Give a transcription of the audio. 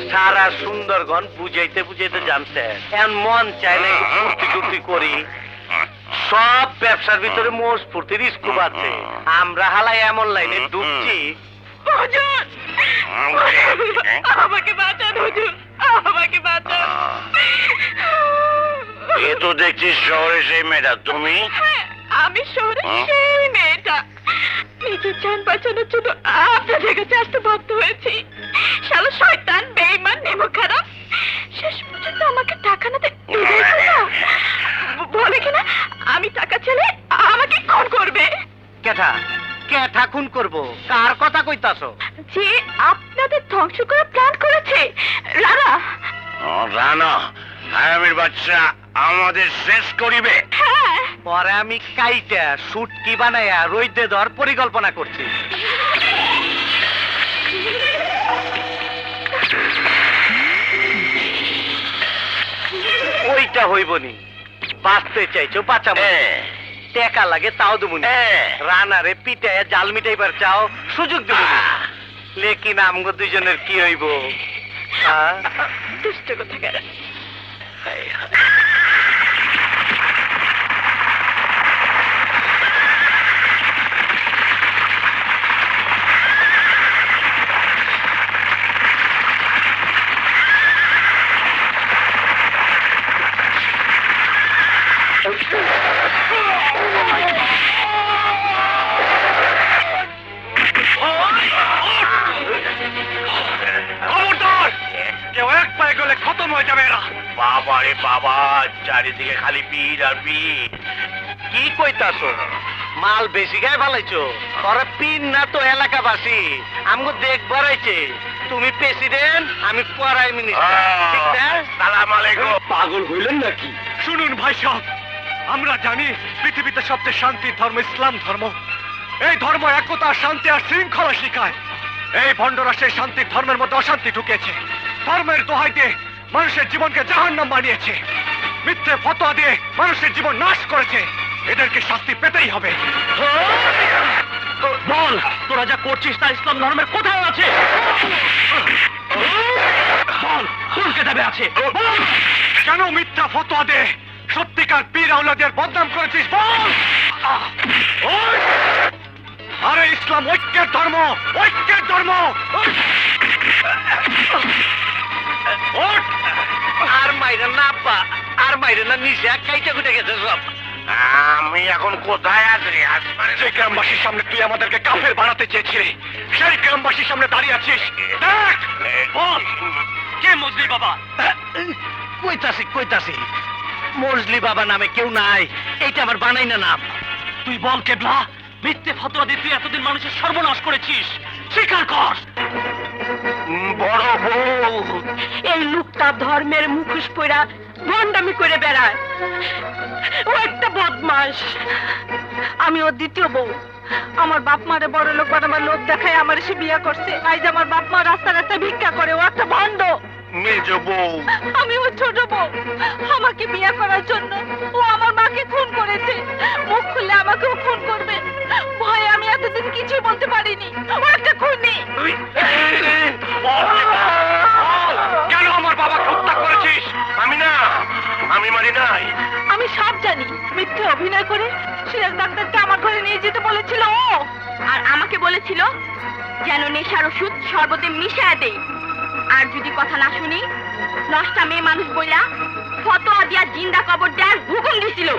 সারা সুন্দরগণ বুঝাইতে বুঝাইতে জানছে। এখন মন চায় না ফুর্তি টুর্তি করি। সব ব্যবসার ভিতরে মোষ ফুর্তির স্কুপ আছে। আমরা হালাই এমন লাইনে হুজুর! আমাকে বাঁচান হুজুর! আমাকে বাঁচান। এ তো দেখছি শহরে সেই মেয়েটা। তুমি? হ্যাঁ, আমি শহরে হ্যাঁ? সেই কেঠা কেঠা খুন করব? কার কথা কইতাছো? যে আপনাদের ধ্বংস করার প্ল্যান করেছে রানা। ও, রানা হারামির বাচ্চা আমাদের শেষ করিবে। হ্যাঁ। পরে আমি কাইটা সুটকি বানাইয়া রইদে ধর পরিকল্পনা করছি। ওইটা হইবনি। বাঁচতে চাইছো বাঁচাবো। এ, টাকা লাগে তাও দেবুনি এ, রানারে পিটায় জাল মিটাইবার চাও সুযোগ দেবুনি আহ, লেকিন আমগো দুজনের কি হইব? দুষ্ট হায়, হায়। গেলে খতম হয়ে যাবে এরা। বাবা রে বাবা চারিদিকে খালি পীর আর পীর। কি কইতাছো? মাল বেশি গায়ে ফালাইছো? ওরা পিন না তো এলাকাবাসী আমগো দেখবার আইছে তুমি প্রেসিডেন্ট আমি পড়াই মিনিস্টার। ঠিক না? সালাম আলাইকুম। পাগল হইলেন নাকি? শুনুন ভাই সব আমরা জানি পৃথিবীতে সবচেয়ে শান্তির ধর্ম ইসলাম ধর্ম। এই ধর্ম একতা শান্তি আর শৃঙ্খলা শিখায়। এই ভণ্ডরা সেই শান্তির ধর্মের মধ্যে অশান্তি ঢুকেছে। ধর্মের দোহাই দিয়ে মানুষের জীবনকে জাহান্নাম বানিয়েছে। মিথ্যে ফতোয়া দিয়ে মানুষের জীবন নাশ করেছে। এদেরকে শাস্তি পেতেই হবে। বল তোরা যা করছিস তা ইসলাম ধর্মের কোথায় আছে? বল কোন কেতাবে আছে? কেন মিথ্যা ফতোয়া দে সত্যিকার পীর আউলাদের বদনাম করেছিস? বল। আরে ইসলাম ঐক্যের ধর্ম ঐক্যের ধর্ম। মাইরে না নিশা কাইটা কুটে গেছে সব। আমি এখন কোথায় আছি? যে গ্রামবাসীর সামনে তুই আমাদেরকে কাফের বানাতে চেয়েছিলি। সেই গ্রামবাসীর সামনে দাঁড়িয়ে আছিস। দেখ কে মজলি বাবা? কইতাছি কইতাছি। মজলি বাবা নামে কেউ নাই। এইটা আমার বানাই না নাম। তুই বল কেবলা মিথ্যে ফতোয়া দিয়ে তুই এতদিন মানুষের সর্বনাশ করেছিস। স্বীকার কর। বড় বউ এই লোকটা ধর্মের মুখোশ পরা ভণ্ডামি করে বেড়ায়। ও একটা বদমাস আমি ওর দ্বিতীয় বউ। আমার বাপ মারে বড় লোক বানাবার লোক দেখায় আমার সে বিয়ে করছে। আজ আমার বাপ মা রাস্তা রাস্তায় ভিক্ষা করে ও একটা ভণ্ড। মেজ বউ। আমি ওর ছোট বউ। আমাকে বিয়ে করার জন্য ও আমার মাকে খুন করেছে। মুখ খুললে আমাকেও খুন করবে। অভিনয় করে সিরাজ ডাক্তারকে আমার ঘরে নিয়ে যেতে বলেছিল ও। আর আমাকে বলেছিল যেন নেশার ওষুধ সর্বদে মিশায় দে। আর যদি কথা না শুনি নষ্টা মেয়ে মানুষ বইলা ফতোয়া দিয়া জিন্দা কবর দেয়ার হুকুম দিছিল।